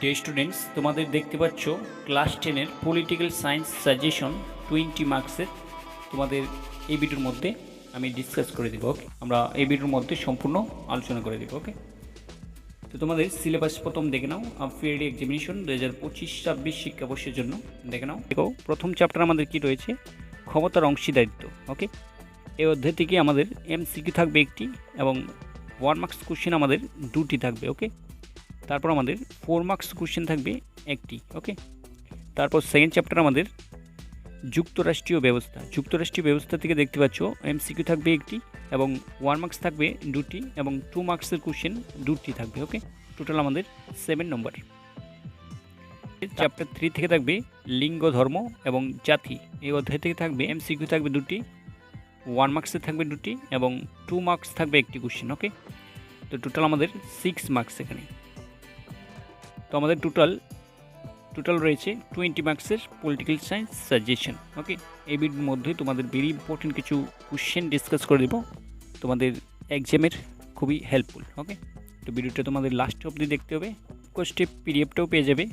Dear students তোমাদের দেখতে পাচ্ছ ক্লাস টেনের পলিটিক্যাল সায়েন্স সাজেশন টোয়েন্টি মার্কসের তোমাদের এই ভিডিওর মধ্যে আমি ডিসকাস করে দেবো ওকে আমরা এই ভিডিওর মধ্যে সম্পূর্ণ আলোচনা করে দেবো ওকে তো তোমাদের সিলেবাস প্রথম দেখে নাও ফিয়ারলি এক্সামিনেশন দু হাজার পঁচিশ ছাব্বিশ শিক্ষাবর্ষের জন্য দেখে নাও। দেখো, প্রথম চ্যাপ্টার আমাদের কি রয়েছে? ক্ষমতার অংশীদারিত্ব ওকে এই অধ্যায় থেকে আমাদের এমসিকিউ থাকবে একটি এবং ওয়ান মার্কস কোশ্চেন আমাদের দুটি থাকবে ওকে তারপর আমাদের ফোর মার্কস কোশ্চেন থাকবে একটি ওকে তারপর সেকেন্ড চ্যাপ্টার আমাদের যুক্তরাষ্ট্রীয় ব্যবস্থা যুক্তরাষ্ট্রীয় ব্যবস্থা থেকে দেখতে পাচ্ছ এমসিকিউ থাকবে একটি এবং ওয়ান মার্কস থাকবে দুটি এবং টু মার্কসের কোশ্চেন দুটি থাকবে ওকে টোটাল আমাদের সেভেন নম্বর চ্যাপ্টার থ্রি থেকে থাকবে লিঙ্গ ধর্ম এবং জাতি, এই অধ্যায় থেকে থাকবে এমসিকিউ থাকবে দুটি ওয়ান মার্কসের থাকবে দুটি এবং টু মার্কস থাকবে একটি কোশ্চেন ওকে তো টোটাল আমাদের সিক্স মার্কস এখানে। তো আমাদের টোটাল টোটাল রয়েছে টোয়েন্টি মার্কসের পলিটিক্যাল সায়েন্স সাজেশন ওকে ভিডিওর মধ্যে তোমাদের ভেরি ইম্পর্টেন্ট কিছু কোশ্চেন ডিসকাস করে দেবো। তোমাদের এক্সামের খুবই হেল্পফুল ওকে তো ভিডিওটা তোমাদের লাস্ট অবধি দেখতে হবে কোস্টে পিডিএফটাও পেয়ে যাবে,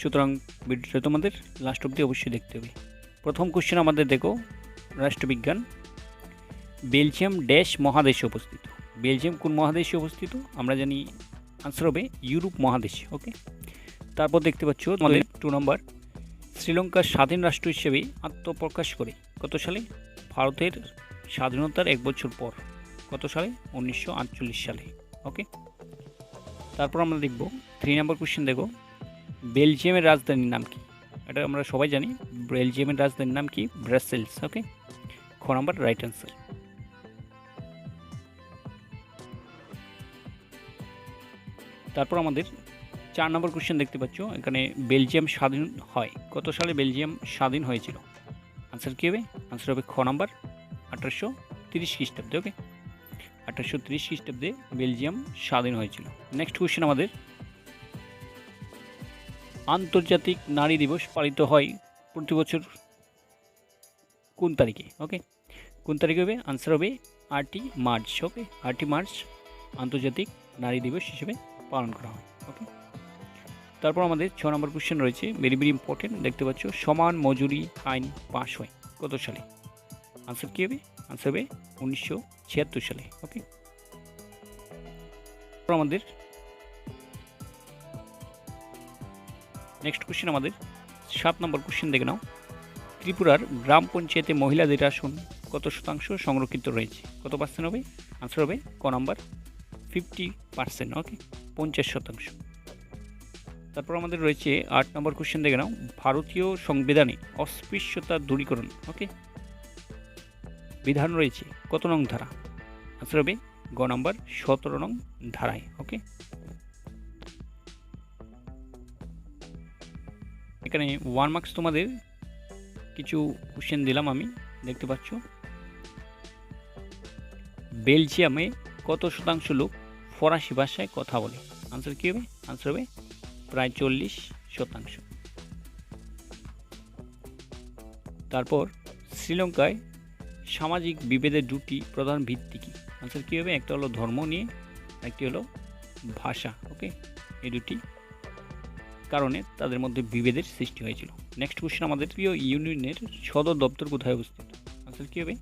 সুতরাং ভিডিওটা তোমাদের লাস্ট অবধি অবশ্যই দেখতে হবে। প্রথম কোশ্চেন আমাদের দেখো, রাষ্ট্রবিজ্ঞান, বেলজিয়াম ড্যাশ মহাদেশে অবস্থিত। বেলজিয়াম কোন মহাদেশে অবস্থিত? আমরা জানি আনসার হবে ইউরোপ মহাদেশ ওকে তারপর দেখতে পাচ্ছ তোমাদের টু নম্বর শ্রীলঙ্কার স্বাধীন রাষ্ট্র হিসেবে আত্মপ্রকাশ করে। কত সালে? ভারতের স্বাধীনতার এক বছর পর। কত সালে? উনিশশো আটচল্লিশ সালে। ওকে? তারপর আমরা দেখব থ্রি নম্বর কোশ্চেন দেখো। বেলজিয়ামের রাজধানীর নাম কি? এটা আমরা সবাই জানি। বেলজিয়ামের রাজধানীর নাম কি? ব্রাসেলস। ওকে? খ নম্বর রাইট অ্যান্সার তারপর আমাদের চার নম্বর কোশ্চেন দেখতে পাচ্ছ, এখানে বেলজিয়াম স্বাধীন হয়। কত সালে বেলজিয়াম স্বাধীন হয়েছিল? আনসার কী হবে? আনসার হবে খ নম্বর, আঠারোশো তিরিশ খ্রিস্টাব্দে ওকে আঠারোশো তিরিশ খ্রিস্টাব্দে বেলজিয়াম স্বাধীন হয়েছিল। নেক্সট কোশ্চেন আমাদের। আন্তর্জাতিক নারী দিবস পালিত হয় প্রতি বছর কোন তারিখে ওকে কোন তারিখে হবে? আনসার হবে আটই মার্চ ওকে আটই মার্চ আন্তর্জাতিক নারী দিবস হিসেবে পালন করা হয় ওকে তারপর আমাদের ছ নম্বর কোশ্চেন রয়েছে ভেরি ভেরি ইম্পর্টেন্ট দেখতে পাচ্ছ, সমান মজুরি আইন পাশ হয়, কত সালে? আনসার কী হবে? আনসার হবে উনিশশো ছিয়াত্তর সালে ওকে আমাদের নেক্সট কোশ্চেন আমাদের, সাত নম্বর কোশ্চেন দেখে নাও। ত্রিপুরার গ্রাম পঞ্চায়েতে মহিলাদের আসন, কত শতাংশ সংরক্ষিত রয়েছে? কত পার্সেন্ট হবে? আনসার হবে ক নম্বর ফিফটি পার্সেন্ট ওকে পঞ্চাশ শতাংশ। তারপর আমাদের রয়েছে আট নম্বর কোশ্চেন দেখে নাও। ভারতীয় সংবিধানে অস্পৃশ্যতা দূরীকরণ ওকে বিধান রয়েছে কত নং ধারা? আনসার হবে গ নাম্বার সতেরো নং ধারায় ওকে এখানে ওয়ান মার্কস তোমাদের কিছু কোশ্চেন দিলাম আমি, দেখতে পাচ্ছ? বেলজিয়ামে কত শতাংশ লোক ফরাসি ভাষায় কথা বলে? আনসার কী হবে? আনসার হবে প্রায় চল্লিশ শতাংশ। তারপর শ্রীলঙ্কায় সামাজিক বিভেদের দুটি প্রধান ভিত্তি কী? আনসার কী হবে? একটা হলো ধর্ম নিয়ে, একটি হলো ভাষা ওকে এই দুটি কারণে তাদের মধ্যে বিভেদের সৃষ্টি হয়েছিল। নেক্সট কোশ্চেন আমাদের প্রিয় ইউনিয়নের সদর দপ্তর কোথায় অবস্থিত? আনসার কী হবে?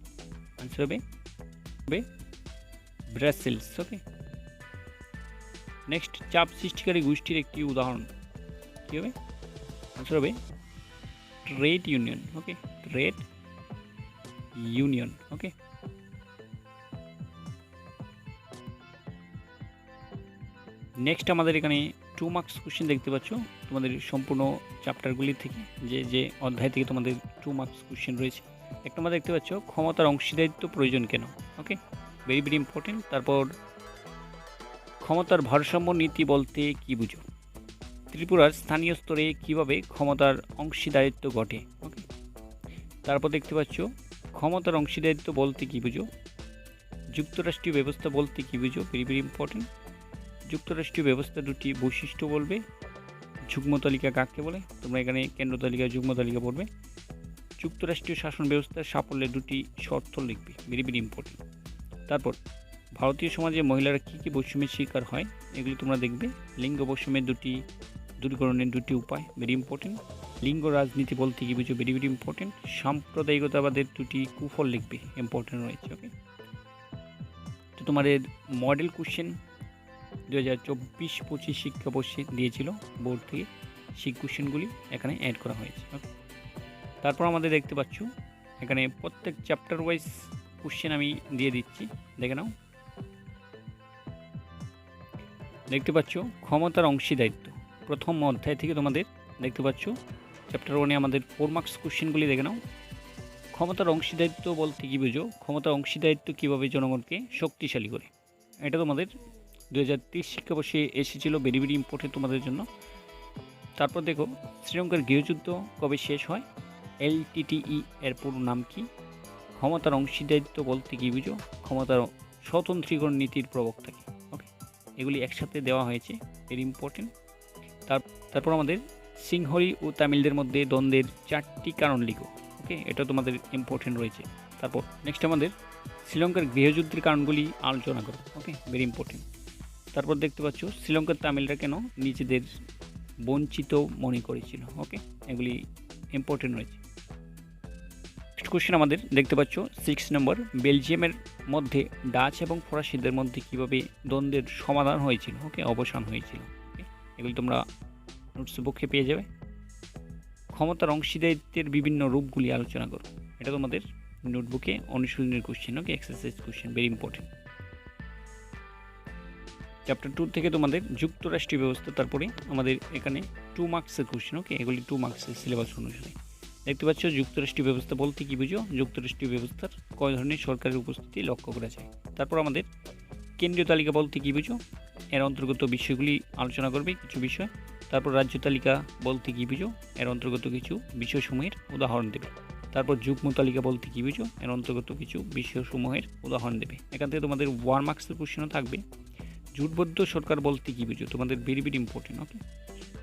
আনসার হবে ব্রাসেলস ওকে নেক্সট চাপ সৃষ্টিকারী গোষ্ঠীর একটি উদাহরণ। কী হবে? আনসার হবে trade union okay trade union okay next আমাদের এখানে টু মার্কস কোশ্চেন দেখতে পাচ্ছ, তোমাদের সম্পূর্ণ চ্যাপ্টারগুলি থেকে, যে যে অধ্যায় থেকে তোমাদের টু মার্কস কোশ্চেন রয়েছে। এক নম্বর দেখতে পাচ্ছ, ক্ষমতার অংশীদারিত্ব প্রয়োজন কেন ওকে ভেরি ভেরি ইম্পর্টেন্ট তারপর ক্ষমতার ভারসাম্য নীতি বলতে কী বুঝো? ত্রিপুরার স্থানীয় স্তরে কীভাবে ক্ষমতার অংশীদারিত্ব ঘটে? ওকে তারপর দেখতে পাচ্ছ, ক্ষমতার অংশীদারিত্ব বলতে কী বুঝো? যুক্তরাষ্ট্রীয় ব্যবস্থা বলতে কী বুঝো? ভেরি ভেরি ইম্পর্টেন্ট যুক্তরাষ্ট্রীয় ব্যবস্থা দুটি বৈশিষ্ট্য বলবে। যুগ্ম তালিকা কাকে বলে? তোমরা এখানে কেন্দ্র তালিকা, যুগ্ম তালিকা পড়বে। যুক্তরাষ্ট্রীয় শাসন ব্যবস্থার সাফল্যের দুটি শর্ত লিখবে। ভেরি ভেরি ইম্পর্টেন্ট তারপর ভারতীয় সমাজে মহিলারা কী কী বৈষম্যের শিকার হয়, এগুলি তোমরা দেখবে। লিঙ্গ বৈষম্যের দুটি দূরীকরণের দুটি উপায় ভেরি ইম্পর্টেন্ট লিঙ্গ রাজনীতি বলতে কি বুঝো ভেরি ভেরি ইম্পর্টেন্ট সাম্প্রদায়িকতাবাদের দুটি কুফল লিখবে ইম্পর্টেন্ট রয়েছে ওকে তো তোমাদের মডেল কোশ্চেন দু হাজার চব্বিশ পঁচিশ শিক্ষাবর্ষে দিয়েছিল বোর্ড থেকে। সেই কোশ্চেনগুলি এখানে অ্যাড করা হয়েছে ওকে তারপর আমাদের দেখতে পাচ্ছ, এখানে প্রত্যেক চ্যাপ্টার ওয়াইজ কোশ্চেন আমি দিয়ে দিচ্ছি। দেখে নাও। দেখতে পাচ্ছ, ক্ষমতার অংশীদারিত্ব। প্রথম অধ্যায় থেকে তোমাদের দেখতে পাচ্ছ চ্যাপ্টার ওয়ানে আমাদের ফোর মার্কস কোশ্চেনগুলি দেখে নাও। ক্ষমতার অংশীদারিত্ব বলতে কী বুঝো? ক্ষমতার অংশীদারিত্ব কীভাবে জনগণকে শক্তিশালী করে? এটা তোমাদের দু হাজার তেইশ শিক্ষাবর্ষে এসেছিল ভেরি ভেরি ইম্পর্টেন্ট তোমাদের জন্য। তারপর দেখো, শ্রীলঙ্কার গৃহযুদ্ধ কবে শেষ হয়? এলটিটিই এর পুরো নাম কি? ক্ষমতার অংশীদারিত্ব বলতে কী বুঝো? ক্ষমতার স্বতন্ত্রীকরণ নীতির প্রবক্তা কি? ওকে এগুলি একসাথে দেওয়া হয়েছে ভেরি ইম্পর্টেন্ট তার, তারপর আমাদের সিংহরি ও তামিলদের মধ্যে দ্বন্দ্বের চারটি কারণ লিখো ওকে এটা তোমাদের ইম্পর্টেন্ট রয়েছে। তারপর নেক্সট আমাদের শ্রীলঙ্কার গৃহযুদ্ধের কারণগুলি আলোচনা করো ওকে ভেরি ইম্পর্টেন্ট তারপর দেখতে পাচ্ছ, শ্রীলঙ্কার তামিলরা কেন নিজেদের বঞ্চিত মনে করেছিল ওকে এগুলি ইম্পর্টেন্ট রয়েছে। কোশ্চেন আমাদের দেখতে পাচ্ছ সিক্স নম্বর বেলজিয়ামের মধ্যে ডাচ এবং ফরাসিদের মধ্যে কীভাবে দ্বন্দ্বের সমাধান হয়েছিল? ওকে অবসান হয়েছিল। এগুলি তোমরা নোটস বুকে পেয়ে যাবে। ক্ষমতার অংশীদারিত্বের বিভিন্ন রূপগুলি আলোচনা করো। এটা তোমাদের নোটবুকে অনুশীলনের question okay exercise question very important chapter two থেকে তোমাদের যুক্তরাষ্ট্রীয় ব্যবস্থা, তারপরে আমাদের এখানে টু মার্কসের কোশ্চেন ওকে এগুলি টু মার্কসের সিলেবাস অনুসারে। দেখতে পাচ্ছ, যুক্তরাষ্ট্রীয় ব্যবস্থা বলতে কি বুঝো? যুক্তরাষ্ট্রীয় ব্যবস্থার কয় ধরনের সরকারের উপস্থিতি লক্ষ্য করা যায়? তারপর আমাদের কেন্দ্রীয় তালিকা বলতে কি বুঝো? এর অন্তর্গত বিষয়গুলি আলোচনা করবে কিছু বিষয়। তারপর রাজ্য তালিকা বলতে কি বুঝো? এর অন্তর্গত কিছু বিষয়সমূহের উদাহরণ দেবে। তারপর যুগ্ম তালিকা বলতে কি বুঝো? এর অন্তর্গত কিছু বিষয়সমূহের উদাহরণ দেবে। এখান থেকে তোমাদের ওয়ান মার্কসের কোশ্চেনও থাকবে। জুটবদ্ধ সরকার বলতে কি বুঝো? তোমাদের ভেরি ভেরি ইম্পর্টেন্ট ওকে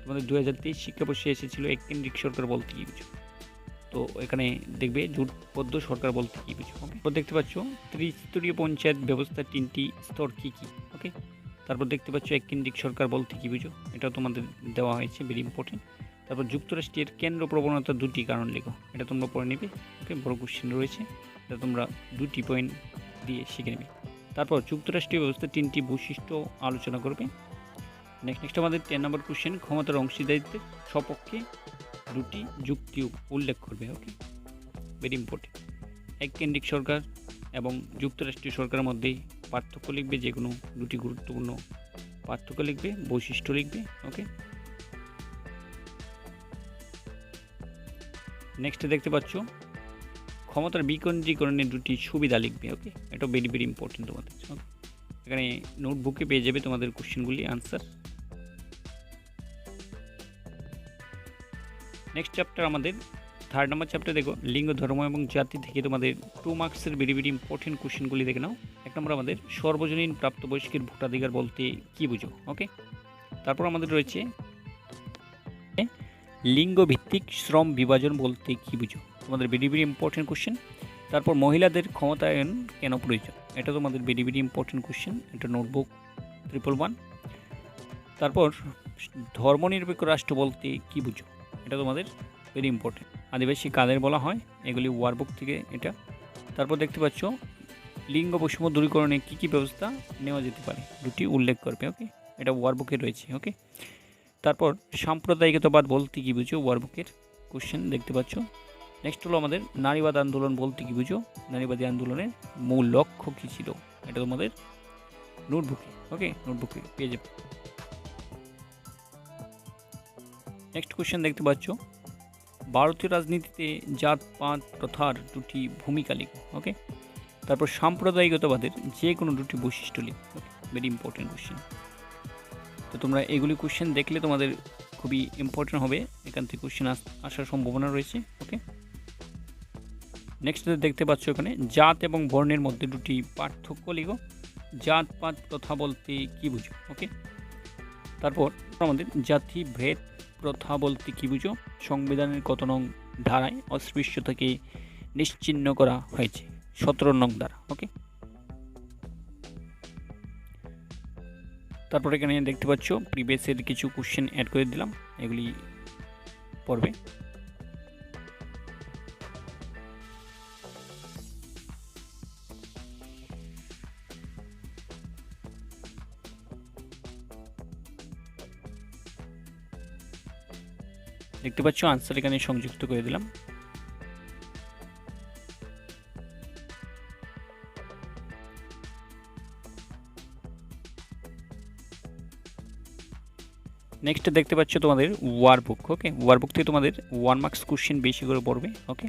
তোমাদের দু হাজার তেইশ শিক্ষাবর্ষে এসেছিল এক কেন্দ্রিক সরকার বলতে কি বুঝো? তো এখানে দেখবে জোটবদ্ধ সরকার বলতে কি বুঝো? ওকে দেখতে পাচ্ছ, ত্রিস্তরীয় পঞ্চায়েত ব্যবস্থার তিনটি স্তর কী কী? ওকে তারপর দেখতে পাচ্ছ এক কেন্দ্রিক সরকার বলতে কি বুঝো? এটাও তোমাদের দেওয়া হয়েছে ভেরি ইম্পর্টেন্ট তারপর যুক্তরাষ্ট্রের কেন্দ্র প্রবণতা দুটি কারণ লেখো, এটা তোমরা পড়ে নেবে ওকে বড় কোশ্চেন রয়েছে, এটা তোমরা দুটি পয়েন্ট দিয়ে শিখে নেবে। তারপর যুক্তরাষ্ট্রীয় ব্যবস্থার তিনটি বৈশিষ্ট্য আলোচনা করবে। নেক্সট নেক্সট আমাদের টেন নম্বর কোশ্চেন ক্ষমতার অংশীদারিত্বের সপক্ষে দুটি যুক্তি উল্লেখ করবে ওকে ভেরি ইম্পর্টেন্ট এক কেন্দ্রিক সরকার এবং যুক্তরাষ্ট্রীয় সরকারের মধ্যে পার্থক্য লিখবে, যে কোনো দুটি গুরুত্বপূর্ণ পার্থক্য লিখবে, বৈশিষ্ট্য লিখবে ওকে নেক্সট দেখতে পাচ্ছ, ক্ষমতার বিকেন্দ্রীকরণের দুটি সুবিধা লিখবে ওকে এটা ভেরি ভেরি ইম্পর্টেন্ট তোমাদের এখানে নোটবুকে পেয়ে যাবে তোমাদের কোশ্চেনগুলি আনসার নেক্সট চ্যাপ্টার আমাদের থার্ড নম্বর চ্যাপ্টার দেখো, লিঙ্গ, ধর্ম এবং জাতি থেকে তোমাদের টু মার্কসের ভেরি ভেরি ইম্পর্টেন্ট কোশ্চেনগুলি দেখে নাও। এক নম্বর আমাদের, সর্বজনীন প্রাপ্তবয়স্কের ভোটাধিকার বলতে কী বুঝো ওকে তারপর আমাদের রয়েছে, লিঙ্গভিত্তিক শ্রম বিভাজন বলতে কী বুঝো, তোমাদের ভেরি ভেরি ইম্পর্টেন্ট কোশ্চেন তারপর মহিলাদের ক্ষমতায়ন কেন প্রয়োজন, এটা তোমাদের ভেরি ভেরি ইম্পর্টেন্ট কোশ্চেন এটা নোটবুক ট্রিপল ওয়ান তারপর ধর্মনিরপেক্ষ রাষ্ট্র বলতে কী বুঝো এটা তোমাদের ভেরি ইম্পর্টেন্ট আদিবাসী কাদের বলা হয়, এগুলি ওয়ারবুক থেকে এটা। তারপর দেখতে পাচ্ছ, লিঙ্গ বৈষম্য দূরীকরণে কী কী ব্যবস্থা নেওয়া যেতে পারে, দুটি উল্লেখ করবে ওকে এটা ওয়ারবুকে রয়েছে ওকে তারপর সাম্প্রদায়িকতাবাদ বলতে কী বুঝো ওয়ারবুকের কোশ্চেন দেখতে পাচ্ছ। নেক্সট হলো আমাদের নারীবাদ আন্দোলন বলতে কী বুঝো, নারীবাদী আন্দোলনের মূল লক্ষ্য কী ছিল, এটা তোমাদের নোটবুকে ওকে নোটবুকে পেয়ে যাবে। নেক্সট কোশ্চেন দেখতে পাচ্ছ। ভারতীয় রাজনীতিতে জাতপাত প্রথার দুটি ভূমিকা লিখো ওকে তারপর সাম্প্রদায়িকতাবাদের যে কোনো দুটি বৈশিষ্ট্য লিখো ভেরি ইম্পর্টেন্ট কোশ্চেন তো তোমরা এগুলি কোশ্চেন দেখলে তোমাদের খুবই ইম্পর্টেন্ট হবে। এখান থেকে কোশ্চেন আসার সম্ভাবনা রয়েছে ওকে নেক্সট দেখতে পাচ্ছ এখানে, জাত এবং বর্ণের মধ্যে দুটি পার্থক্য লিখো। জাত পাত প্রথা বলতে কী বুঝো ওকে তারপর আমাদের জাতি ভেদ প্রথা বলতে কী বুঝো? সংবিধানের কত নং ধারায় অস্পৃশ্যতাকে নিশ্চিহ্ন করা হয়েছে। সতেরো নং ধারা ওকে তারপরে এখানে দেখতে পাচ্ছ প্রিভিয়াসের কিছু কোশ্চেন অ্যাড করে দিলাম, এগুলি পড়বে। দেখতে পাচ্ছ আনসার এখানে সংযুক্ত করে দিলাম। নেক্সট দেখতে পাচ্ছ তোমাদের ওয়ার বুক ওকে ওয়ার বুক থেকে তোমাদের ওয়ান মার্কস কোশ্চেন বেশি করে পড়বে ওকে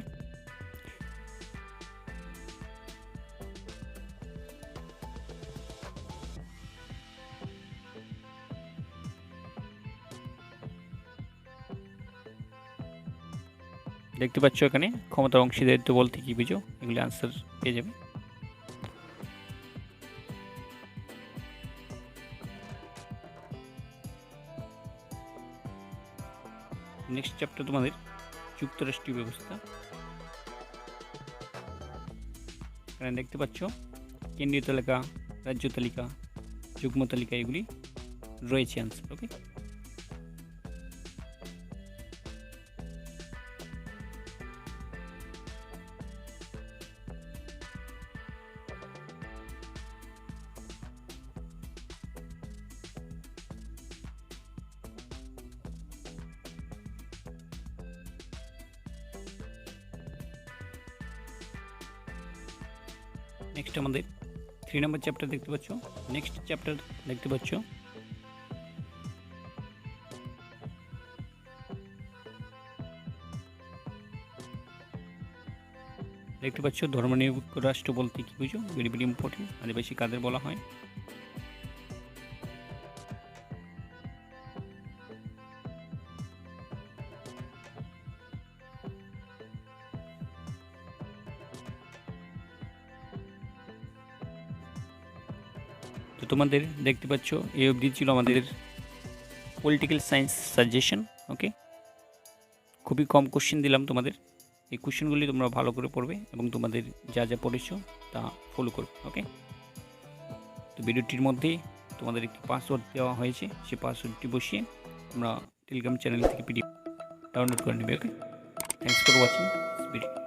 দেখতে পাচ্ছ এখানে, ক্ষমতার অংশীদারিত্ব বলতে কি বুঝো? এগুলি আনসার পেয়ে যাবে। নেক্সট চ্যাপ্টার তোমাদের যুক্তরাষ্ট্রীয় ব্যবস্থা। এখানে দেখতে পাচ্ছ, কেন্দ্রীয় তালিকা, রাজ্য তালিকা, যুগ্ম তালিকা, এগুলি রয়েছে আনসার ওকে নেক্সট আমাদের থ্রি নম্বর চ্যাপ্টার দেখতে পাচ্ছ। নেক্সট চ্যাপ্টার দেখতে পাচ্ছ। দেখতে পাচ্ছ ধর্মনিরপেক্ষ রাষ্ট্র বলতে কি বুঝো? ভেরি ভেরি ইম্পর্টেন্ট আদিবাসী কাদের বলা হয়? তোমাদের দেখতে পাচ্ছ, এই অবধি ছিল আমাদের পলিটিক্যাল সায়েন্স সাজেশন ওকে খুবই কম কোশ্চেন দিলাম তোমাদের। এই কোশ্চেনগুলি তোমরা ভালো করে পড়বে এবং তোমাদের যা যা পড়েছো তা ফলো করবে ওকে তো ভিডিওটির মধ্যেই তোমাদের একটি পাসওয়ার্ড দেওয়া হয়েছে, সেই পাসওয়ার্ডটি বসিয়ে তোমরা টেলিগ্রাম চ্যানেল থেকে পিডিএফ ডাউনলোড করে নেবে okay thanks for watching video